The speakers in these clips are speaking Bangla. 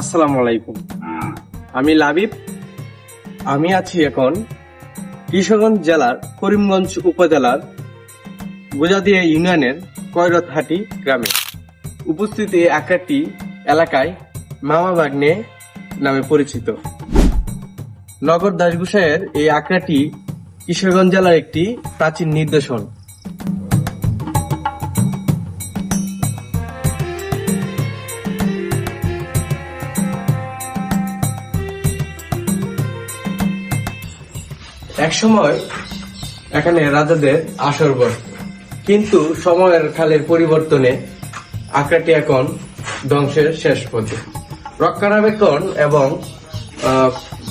আসসালামু আলাইকুম। আমি লাবিব। আমি আছি এখন কিশোরগঞ্জ জেলার করিমগঞ্জ উপজেলার গোজাদিয়া ইউনিয়নের কৈরতহাটি গ্রামে। উপস্থিত এই আকারটি এলাকায় মামা বাগনে নামে পরিচিত। নগর দাসগুসাইয়ের এই আখড়াটি কিশোরগঞ্জ জেলার একটি প্রাচীন নির্দেশন একসময় এখানে রাজাদের আসর বসত। কিন্তু সময়ের খালের পরিবর্তনে আখড়াটি এখন ধ্বংসের শেষ পথে। রক্ষণাবেক্ষণ এবং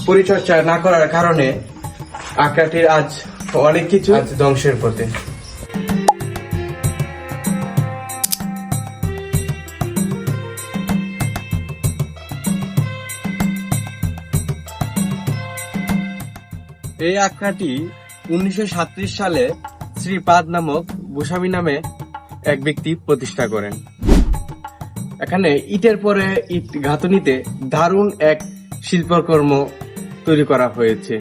পরিচর্যা না করার কারণে আখড়াটির আজ অনেক কিছু আজ ধ্বংসের পথে। এই আখড়াটি উনিশশো সালে শ্রীপাদ নামক গোস্বামী নামে এক ব্যক্তি প্রতিষ্ঠা করেন। এখানে ইটের পরে ইট গাঁথনিতে দারুণ এক শিল্পকর্ম তৈরি করা হয়েছে।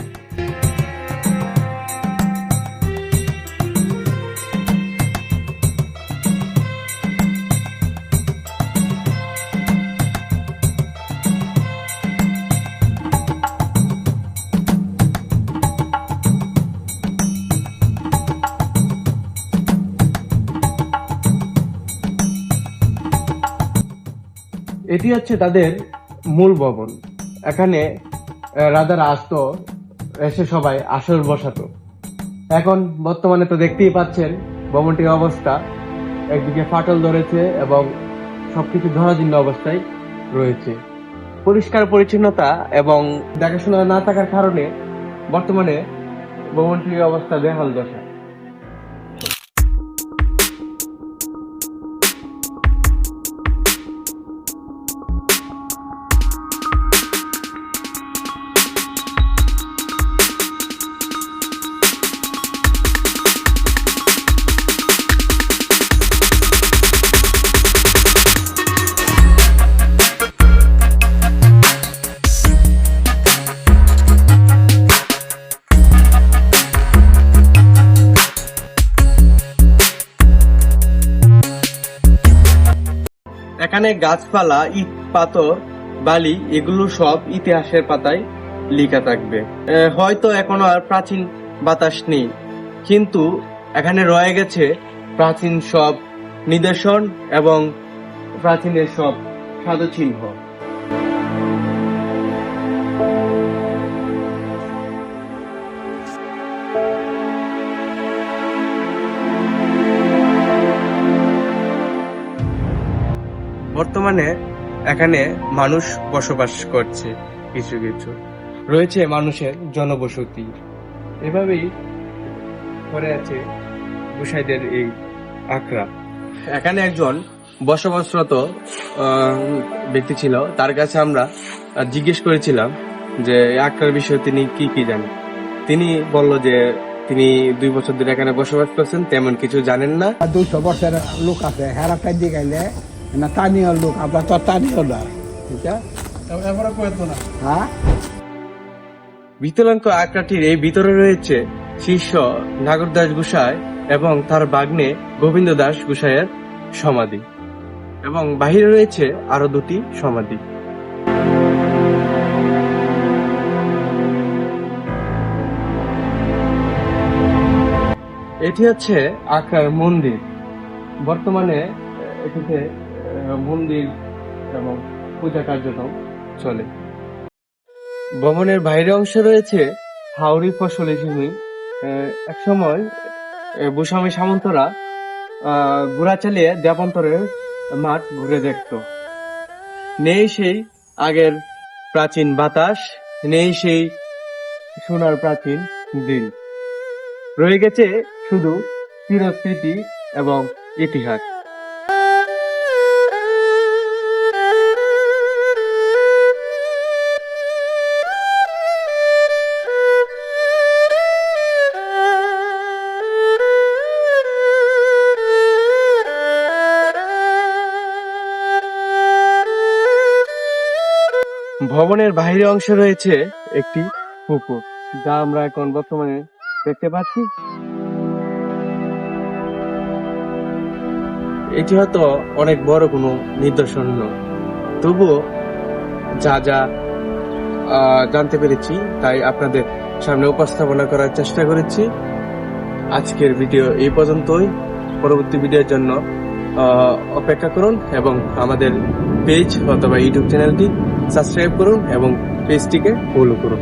এটি হচ্ছে তাদের মূল ভবন। এখানে রাজারা আসতো, এসে সবাই আসর বসাতো। এখন বর্তমানে তো দেখতেই পাচ্ছেন ভবনটির অবস্থা। একদিকে ফাটল ধরেছে এবং সবকিছু ধরাজীর্ণ অবস্থায় রয়েছে। পরিষ্কার পরিচ্ছন্নতা এবং দেখাশোনা না থাকার কারণে বর্তমানে ভবনটির অবস্থা বেহাল দশা এখানে গাছপালা, ইট, পাথর, বালি এগুলো সব ইতিহাসের পাতায় লেখা থাকবে। হয়তো এখনও আর প্রাচীন বাতাস নেই, কিন্তু এখানে রয়ে গেছে প্রাচীন সব নিদর্শন এবং প্রাচীনের সব সাধু চিহ্ন বর্তমানে এখানে মানুষ বসবাস করছে কিছু কিছু। রয়েছে মানুষের জনবসতি। এভাবেই পড়ে আছে গুসাইদের এই আখড়া। এখানে একজন বসবাসরত ব্যক্তি ছিল। তার কাছে আমরা জিজ্ঞেস করেছিলাম যে আখড়ার বিষয়ে তিনি কি কি জানেন? তিনি বলল যে, তিনি দুই বছর ধরে এখানে বসবাস করছেন, তেমন কিছু জানেন না। দুশো বছরের লোক আছে হেরা কান্দি গাইলে না স্থানীয় লোক আমরা তো স্থানীয় না। ঠিক আছে হ্যাঁ? বিতলাঙ্ক আখড়াটির এই ভিতরে রয়েছে শিষ্য নাগরদাস গোসাই এবং তার বাগ্নে গোবিন্দ দাস গোসাইয়ের সমাধি। এবং বাহিরে রয়েছে আরও দুটি সমাধি। এটি হচ্ছে আখড়ার মন্দির। বর্তমানে এটিতে মন্দির এবং পূজা কার্যক্রম চলে। ভবনের বাইরে অংশে রয়েছে হাওড়ি ফসলি এক সময় ভূস্বামী সামন্তরা ঘোড়া চালিয়ে দেবান্তরের মাঠ ঘুরে দেখত। নেই সেই আগের প্রাচীন বাতাস, নেই সেই সোনার প্রাচীন দিন। রয়ে গেছে শুধু চিরস্মৃতি এবং ইতিহাস। ভবনের বাইরে অংশে রয়েছে একটি পুকুর। যা আমরা এখন বর্তমানে দেখতে পাচ্ছি। এটি হয়তো অনেক বড় কোনো নিদর্শন নয়। তবুও যা যা জানতে পেরেছি, তাই আপনাদের সামনে উপস্থাপনা করার চেষ্টা করেছি। আজকের ভিডিও এই পর্যন্তই। পরবর্তী ভিডিওর জন্য অপেক্ষা করুন এবং আমাদের পেজ অথবা ইউটিউব চ্যানেলটি সাবস্ক্রাইব করুন এবং পেজটিকে ফলো করুন।